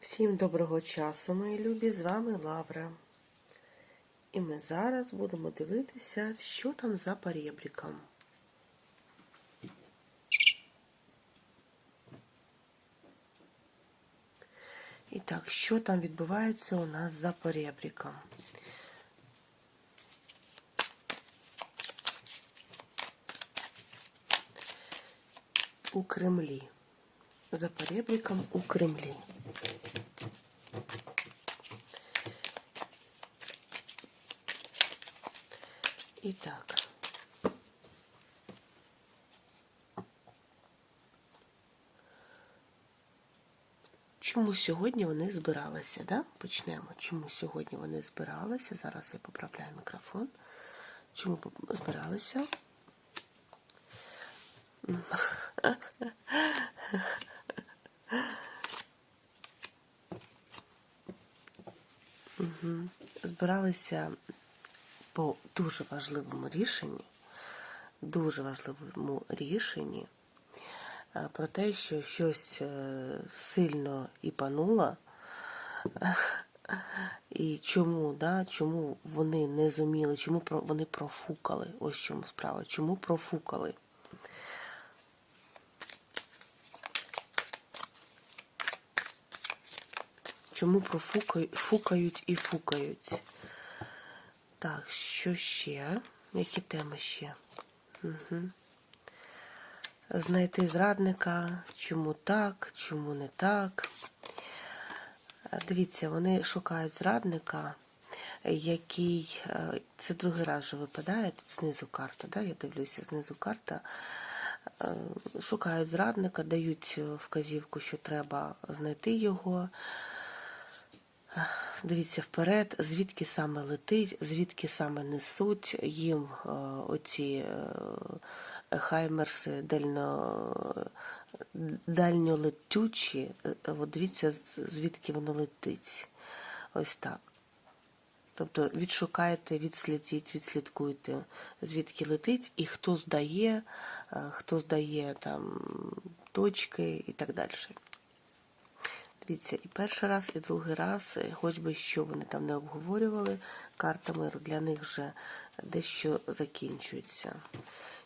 Всім доброго часу, мої любі, з вами Лавра. І ми зараз будемо дивитися, що там за перебріком. І так, що там відбувається у нас за перебріком? У Кремлі. За перебріком у Кремлі. І. Чому сьогодні вони збиралися, да? Почнемо. Чому сьогодні вони збиралися? Зараз я поправляю мікрофон. Чому збиралися? Мгм. Збиралися по дуже важливому рішенні, дуже важливому рішенні е, про те, що щось е, сильно і пануло, і чому, да, чому вони не зуміли, чому вони профукали. Ось чому справа. Чому профукали? Чому профукають фукають і фукають? Так, що ще? Які теми ще? Угу. Знайти зрадника, чому так, чому не так. Дивіться, вони шукають зрадника, який. е, Це другий раз вже випадає, тут знизу карта, да? я дивлюся, знизу карта. Е, Шукають зрадника, дають вказівку, що треба знайти його. Дивіться вперед, звідки саме летить, звідки саме несуть їм е, оці е, хаймерси дально, дальньолетючі. Е, От дивіться, звідки воно летить. Ось так. Тобто відшукайте, відслідіть, відслідкуйте, звідки летить і хто здає, хто здає там точки і так далі. Дивіться, і перший раз, і другий раз, е, хоч би що вони там не обговорювали, карта миру для них вже дещо закінчується.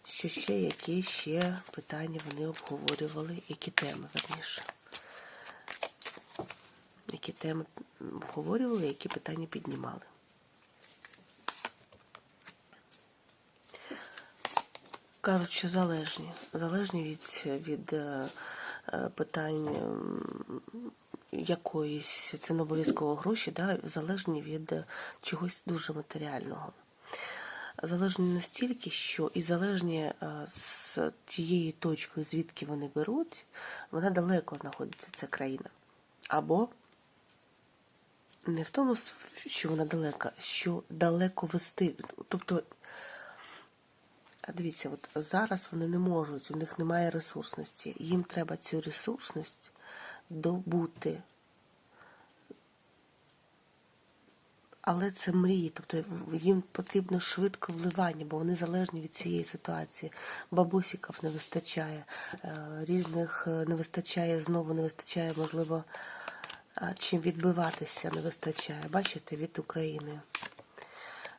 Що ще, які ще питання вони обговорювали, які теми, верніше. Які теми обговорювали, які питання піднімали. Кажуть, що залежні. Залежні від, від е, питань якоїсь, це не обов'язково гроші, да, залежні від е, чогось дуже матеріального. Залежні настільки, що і залежні е, з тієї точки, звідки вони беруть, вона далеко знаходиться, ця країна. Або не в тому, що вона далека, що далеко вести. Тобто Дивіться, от зараз вони не можуть, у них немає ресурсності. Їм треба цю ресурсність добути. Але це мрії, тобто їм потрібно швидко вливання, бо вони залежні від цієї ситуації. Бабусіків не вистачає, е, різних е, не вистачає, знову не вистачає, можливо, чим відбиватися не вистачає. Бачите, від України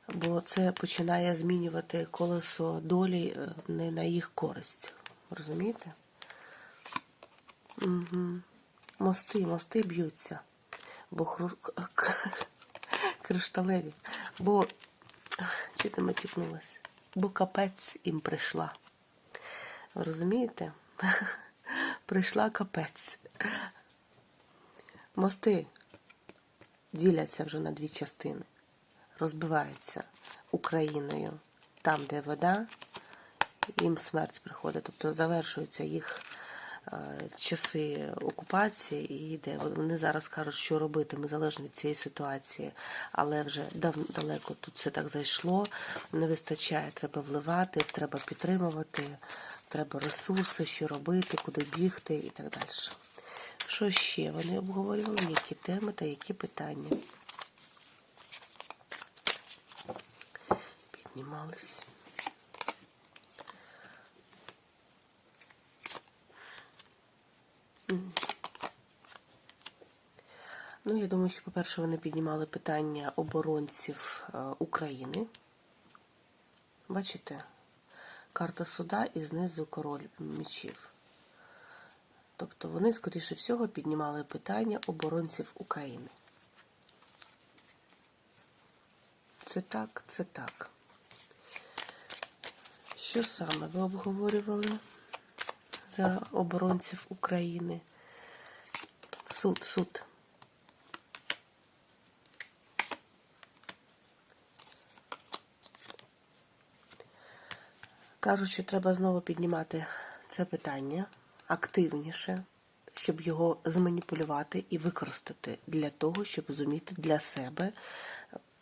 бо це починає змінювати колесо долі е, не на їх користь. Розумієте? Угу. Мости, мости б'ються, бо хру... кришталеві, бо чи ти? Бо капець їм прийшла. Розумієте? Прийшла капець. Мости діляться вже на дві частини розбиваються Україною там, де вода, їм смерть приходить. Тобто завершуються їх е, часи окупації і йде. Вони зараз кажуть, що робити. Ми залежні від цієї ситуації, але вже дав, далеко тут все так зайшло. Не вистачає, треба вливати, треба підтримувати, треба ресурси, що робити, куди бігти і так далі. Що ще вони обговорювали, які теми та які питання? Піднімались. Ну, я думаю, що, по-перше, вони піднімали питання оборонців е, України. Бачите? Карта суда і знизу король мечів. Тобто вони, скоріше всього, піднімали питання оборонців України. Це так, це так. Що саме ви обговорювали за оборонців України? Суд, суд. Кажуть, що треба знову піднімати це питання активніше, щоб його зманіпулювати і використати для того, щоб зуміти для себе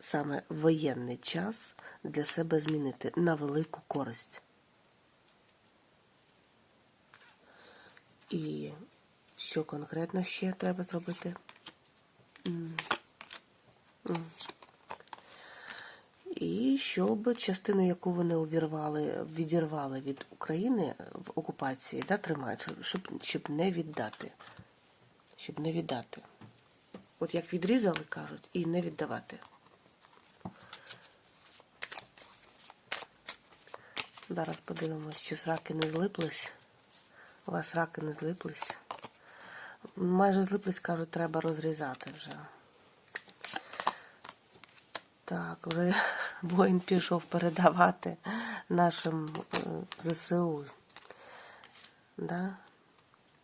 саме воєнний час для себе змінити на велику користь. І що конкретно ще треба зробити? І щоб частину, яку вони увірвали, відірвали від України в окупації, да, тримають, щоб, щоб не віддати. Щоб не віддати. От як відрізали, кажуть, і не віддавати. Зараз подивимось, чи раки не злиплись. У вас раки не злиплись. Майже злиплись, кажуть, треба розрізати вже. Так, вже воїн пішов передавати нашим е, ЗСУ да?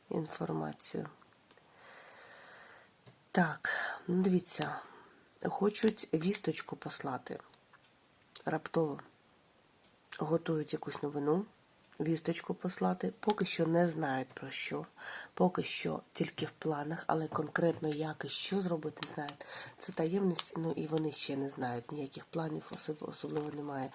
інформацію. Так, ну дивіться, хочуть вісточку послати раптово. Готують якусь новину, вісточку послати. Поки що не знають про що. Поки що тільки в планах, але конкретно як і що зробити, знають. Це таємність, ну і вони ще не знають. Ніяких планів особливо немає.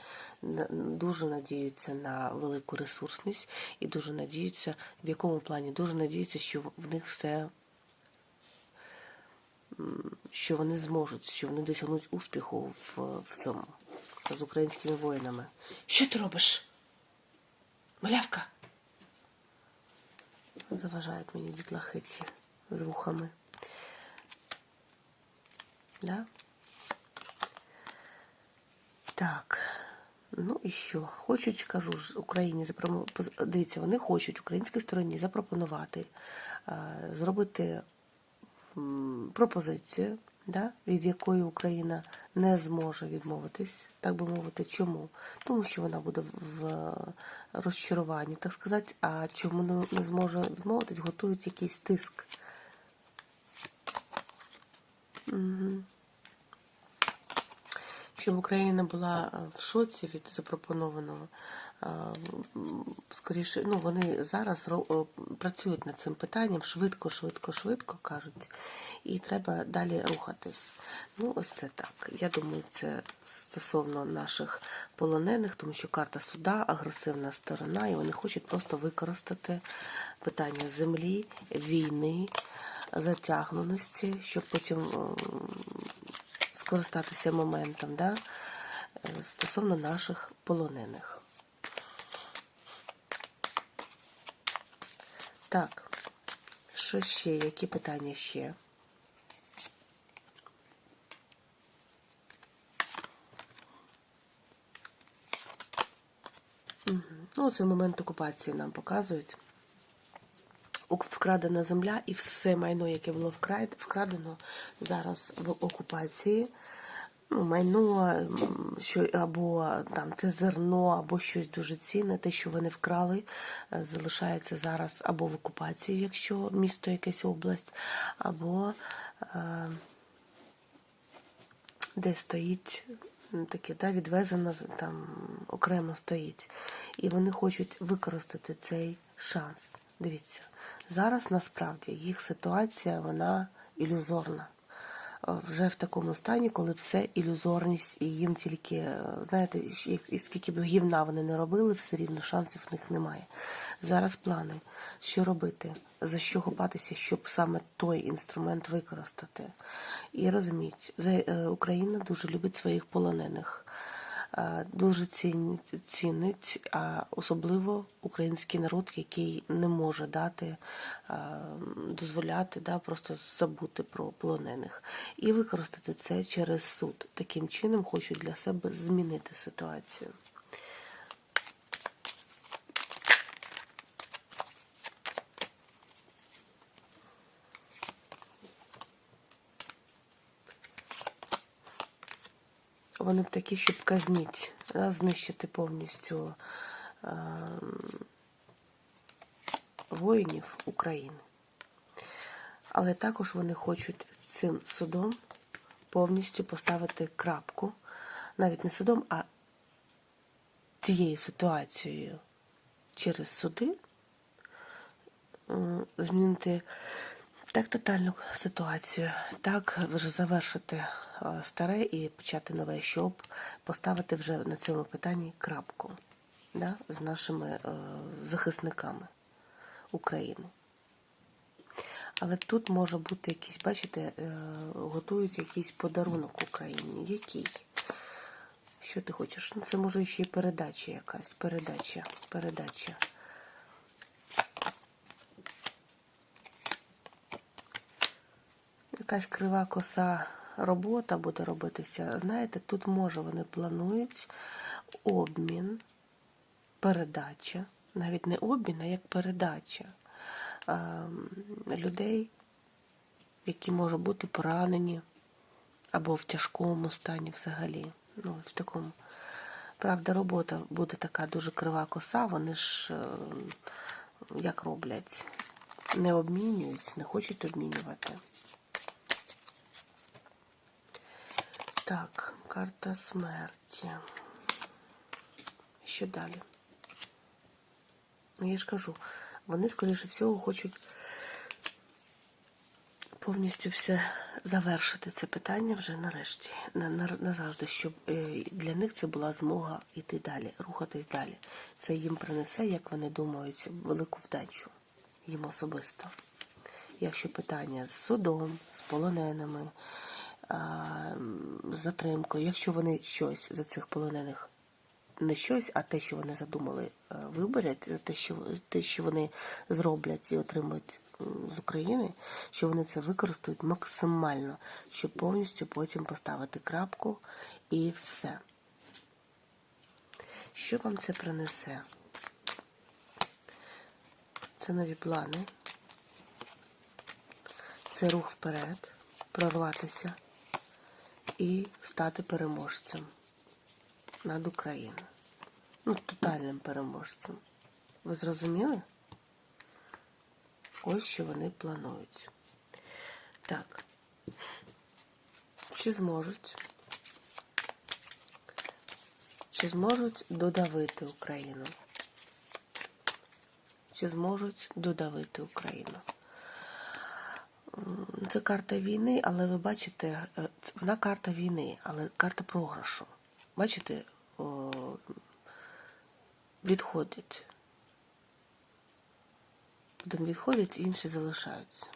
Дуже надіються на велику ресурсність і дуже надіються, в якому плані? Дуже надіються, що в них все. Що вони зможуть, що вони досягнуть успіху в, в цьому з українськими воїнами. Що ти робиш? Малявка? Заважають мені дітлахиці з вухами. Да? Так. Ну і що? Хочуть, кажу ж, Україні. Дивіться, вони хочуть українській стороні запропонувати, е, зробити пропозицію, да, від якої Україна не зможе відмовитись, так би мовити, чому? Тому що вона буде в е, розчаруванні, так сказати, а чому не- зможе відмовитись, готують якийсь тиск. Угу. Щоб Україна була е, в шоці від запропонованого. Скоріше, ну вони зараз е, працюють над цим питанням швидко, швидко, швидко кажуть, і треба далі рухатись. Ну, ось це так. Я думаю, це стосовно наших полонених, тому що карта суда, агресивна сторона, і вони хочуть просто використати питання землі, війни, затягненості, щоб потім скористатися моментом да, е, стосовно наших полонених. Так, що ще? Які питання ще? Ну, це момент окупації нам показують. Вкрадена земля і все майно, яке було вкрадено зараз в окупації. Ну, майно, що або там те зерно, або щось дуже цінне, те, що вони вкрали, е, залишається зараз або в окупації, якщо місто якась область, або е, де стоїть таке, да, відвезено там окремо стоїть. І вони хочуть використати цей шанс. Дивіться, зараз насправді їх ситуація вона ілюзорна. Вже в такому стані, коли все ілюзорність, і їм тільки, е, знаєте, і- скільки б гівна вони не робили, все рівно шансів в них немає. Зараз плани, що робити, за що хопатися, щоб саме той інструмент використати. І розуміть, е, Україна дуже любить своїх полонених. Е, дуже цінить, а особливо український народ, який не може дати, е, дозволяти да, просто забути про полонених і використати це через суд. Таким чином хочуть для себе змінити ситуацію. Вони б такі, щоб казніть, знищити повністю е, воїнів України. Але також вони хочуть цим судом повністю поставити крапку, навіть не судом, а цією ситуацією через суди змінити так тотальну ситуацію, так вже завершити е, старе і почати нове, щоб поставити вже на цьому питанні крапку да, з нашими е, захисниками України. Але тут може бути якийсь, бачите, е, готують якийсь подарунок Україні. Який? Що ти хочеш? Ну, це може ще й передача якась. Передача, передача. Якась крива коса робота буде робитися. Знаєте, тут може вони планують обмін, передача. Навіть не обмін, а як передача а, людей, які можуть бути поранені або в тяжкому стані взагалі. Ну, в такому. Правда, робота буде така дуже крива коса, вони ж е, як роблять? Не обмінюють, не хочуть обмінювати. Так, карта смерті. Що далі? Ну, я ж кажу, вони, скоріше всього, хочуть повністю все завершити це питання вже нарешті, на, на, назавжди, щоб е, для них це була змога йти далі, рухатись далі. Це їм принесе, як вони думають, велику вдачу їм особисто. Якщо питання з судом, з полоненими, затримкою, якщо вони щось за цих полонених не щось, а те, що вони задумали, е, виборять, те, що те, що вони зроблять і отримують з України, що вони це використають максимально, щоб повністю потім поставити крапку і все. Що вам це принесе? Це нові плани, це рух вперед, прорватися і стати переможцем над Україною. Ну, тотальним переможцем. Ви зрозуміли? Ось що вони планують. Так. Чи зможуть? Чи зможуть додавити Україну? Чи зможуть додавити Україну? Це карта війни, але ви бачите, е, вона карта війни, але карта програшу. Бачите, о, відходять. Один відходить, інші залишаються.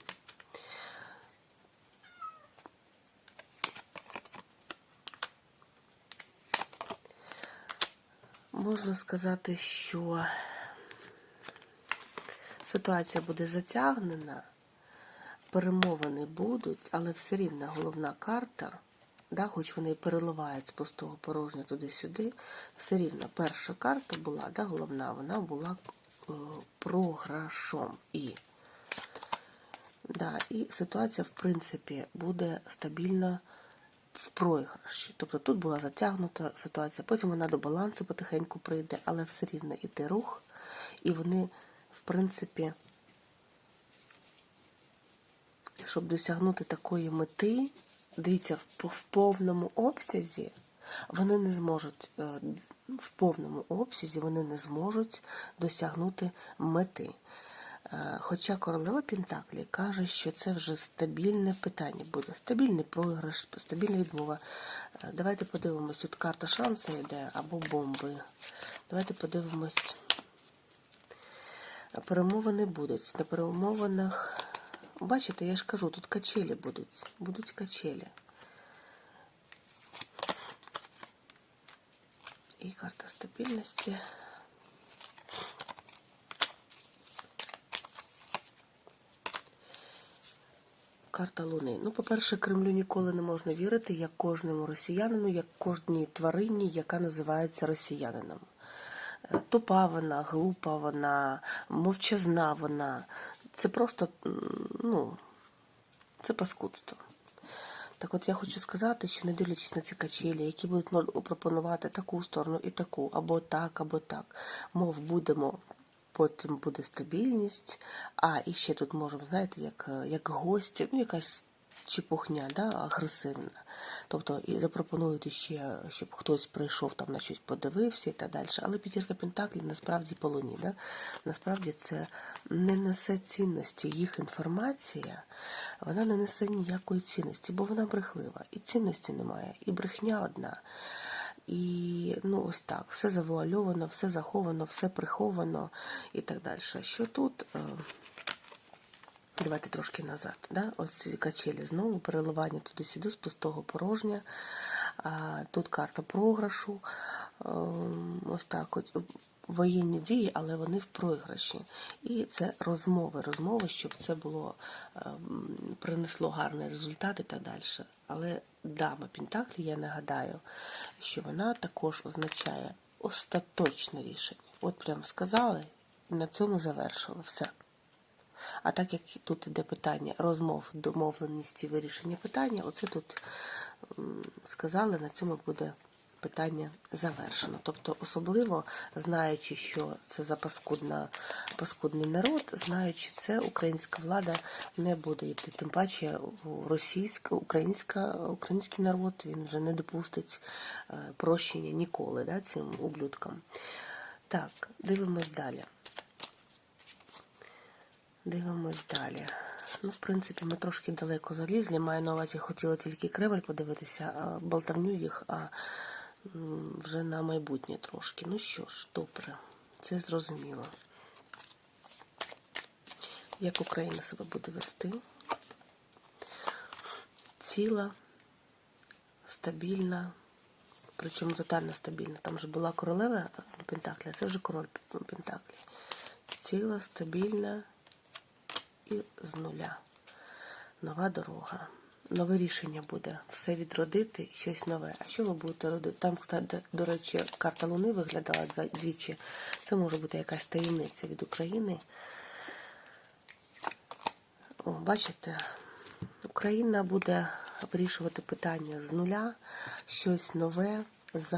Можна сказати, що ситуація буде затягнена, перемовини будуть, але все рівно головна карта, да, хоч вони переливають з пустого порожня туди-сюди, все рівно перша карта була, да, головна, вона була е, програшом. І, да, і ситуація, в принципі, буде стабільна в програші. Тобто тут була затягнута ситуація, потім вона до балансу потихеньку прийде, але все рівно іде рух, і вони, в принципі, щоб досягнути такої мети, дивіться, в, повному обсязі вони не зможуть, е, в повному обсязі вони не зможуть досягнути мети. Е, Хоча королева Пентаклі каже, що це вже стабільне питання буде. Стабільний програш, стабільна відмова. Е, Давайте подивимось, тут карта шансу йде або бомби. Давайте подивимось. Перемовини будуть. На перемовинах, бачите, я ж кажу, тут качелі будуть. Будуть качелі. і карта стабільності. Карта Луни. Ну, по-перше, Кремлю ніколи не можна вірити, як кожному росіянину, як кожній тварині, яка називається росіянином. Е, Тупа вона, глупа вона, мовчазна вона. Це просто, ну, це паскудство. Так от я хочу сказати, що не дивлячись на ці качелі, які будуть ну, пропонувати таку сторону і таку, або так, або так, мов будемо, потім буде стабільність, а і ще тут можемо, знаєте, як, як гості, ну якась чепухня, да, агресивна. Тобто і запропонують ще, щоб хтось прийшов там на щось подивився і так далі. Але п'ятірка Пентаклів насправді по луні. Да? Насправді це не несе цінності. Їх інформація, вона не несе ніякої цінності, бо вона брехлива. І цінності немає, і брехня одна. І ну ось так, все завуальовано, все заховано, все приховано і так далі. Що тут? Давайте трошки назад. Да? Ось ці качелі знову переливання туди-сюди з пустого порожня. Тут карта програшу. Ем, Ось так. От, воєнні дії, але вони в програші. І це розмови, розмови, щоб це було ем, принесло гарний результат і так далі. Але дама Пентаклі, я нагадаю, що вона також означає остаточне рішення. От прямо сказали, і на цьому завершили все. А так як тут іде питання розмов, домовленості, вирішення питання, оце тут сказали, на цьому буде питання завершено. Тобто, особливо знаючи, що це за паскудна, паскудний народ, знаючи це, українська влада не буде йти. Тим паче російська, українська, український народ він вже не допустить е, прощення ніколи да, цим ублюдкам. Так, дивимось далі. Дивимось далі. Ну, в принципі, ми трошки далеко залізли. Маю на увазі, хотіла тільки Кремль подивитися, а болтавню їх, а вже на майбутнє трошки. Ну що ж, добре, це зрозуміло. Як Україна себе буде вести? Ціла, стабільна, причому тотально стабільна. Там вже була королева Пентаклі, а це вже король Пентаклі. Ціла, стабільна і з нуля. Нова дорога. Нове рішення буде. Все відродити, щось нове. А що ви будете робити? Там, до речі, карта Луни виглядала двічі. Це може бути якась таємниця від України. О, бачите, Україна буде вирішувати питання з нуля, щось нове, з